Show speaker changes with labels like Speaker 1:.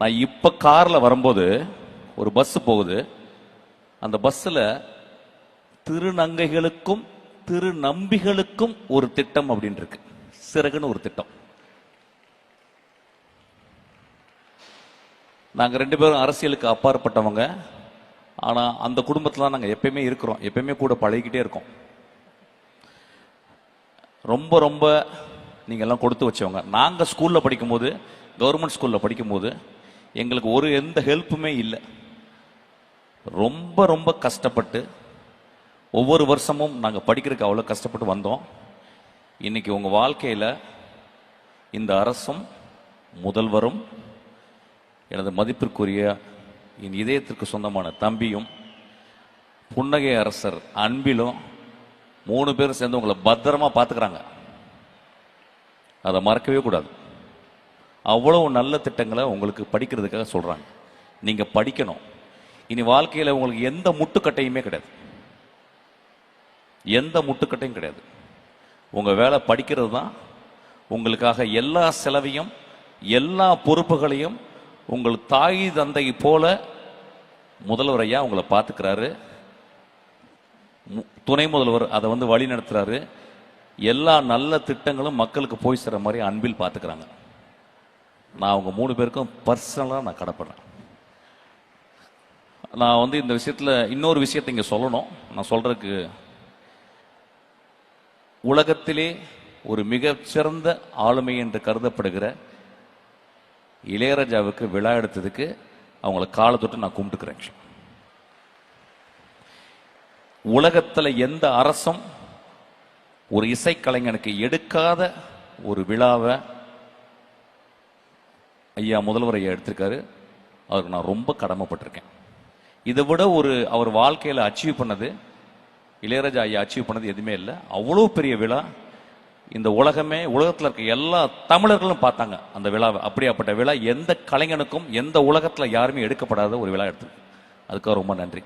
Speaker 1: நான் இப்போ காரில் வரும்போது ஒரு பஸ் போகுது. அந்த பஸ்ஸில் திருநங்கைகளுக்கும் திருநம்பிகளுக்கும் ஒரு திட்டம் அப்படின்னு இருக்கு. சிறகுன்னு ஒரு திட்டம். நாங்கள் ரெண்டு பேரும் அரசியலுக்கு அப்பாற்பட்டவங்க. ஆனால் அந்த குடும்பத்தில் தான் நாங்கள் எப்பயுமே இருக்கிறோம். எப்பயுமே கூட பழகிக்கிட்டே இருக்கோம். ரொம்ப ரொம்ப நீங்கள் எல்லாம் கொடுத்து வச்சவங்க. நாங்கள் ஸ்கூலில் படிக்கும்போது கவர்மெண்ட் ஸ்கூலில் படிக்கும்போது எங்களுக்கு ஒரு எந்த ஹெல்ப்புமே இல்லை. ரொம்ப ரொம்ப கஷ்டப்பட்டு ஒவ்வொரு வருஷமும் நாங்கள் படிக்கிறதுக்கு அவ்வளோ கஷ்டப்பட்டு வந்தோம். இன்னைக்கு உங்கள் வாழ்க்கையில் இந்த அரசும் முதல்வரும் எனது மதிப்பிற்குரிய என் இதயத்திற்கு சொந்தமான தம்பியும் புன்னகை அரசர் அன்பிலும் மூணு பேரும் சேர்ந்து உங்களை பத்திரமா பார்த்துக்கிறாங்க. அதை மறக்கவே கூடாது. அவ்வளவு நல்ல திட்டங்களை உங்களுக்கு படிக்கிறதுக்காக சொல்கிறாங்க நீங்கள் படிக்கணும். இனி வாழ்க்கையில் உங்களுக்கு எந்த முட்டுக்கட்டையுமே கிடையாது. எந்த முட்டுக்கட்டையும் கிடையாது. உங்கள் வேலை படிக்கிறது தான். உங்களுக்காக எல்லா செலவையும் எல்லா பொறுப்புகளையும் உங்கள் தாய் தந்தை போல முதல்வர் ஐயா உங்களை பார்த்துக்கிறாரு. துணை முதல்வர் அதை வந்து வழி நடத்துகிறாரு எல்லா நல்ல திட்டங்களும் மக்களுக்கு போய் சேர மாதிரி அன்பில் பார்த்துக்கிறாங்க. நான் அவங்க மூணு பேருக்கும் பர்சனலாக நான் கடப்படுறேன். நான் வந்து இந்த விஷயத்தில் இன்னொரு விஷயத்தை இங்கே சொல்லணும். நான் சொல்கிறதுக்கு உலகத்திலே ஒரு மிகச்சிறந்த ஆளுமை என்று கருதப்படுகிற இளையராஜாவுக்கு விழா எடுத்ததுக்கு அவங்கள காலை தொட்டு நான் கும்பிட்டுக்கிறேன் உலகத்தில் எந்த அரசும் ஒரு இசைக்கலைஞனுக்கு எடுக்காத ஒரு விழாவை ஐயா முதல்வர் ஐயா எடுத்திருக்காரு. அவருக்கு நான் ரொம்ப கடமைப்பட்டிருக்கேன். இதை விட ஒரு அவர் வாழ்க்கையில் அச்சீவ் பண்ணது இளையராஜா ஐயா அச்சீவ் பண்ணது எதுவுமே இல்லை. அவ்வளோ பெரிய விழா. இந்த உலகமே உலகத்தில் இருக்க எல்லா தமிழர்களும் பார்த்தாங்க அந்த விழாவை. அப்படியாப்பட்ட விழா. எந்த கலைஞனுக்கும் எந்த உலகத்தில் யாருமே எடுக்கப்படாத ஒரு விழா எடுத்து அதுக்காக ரொம்ப நன்றி.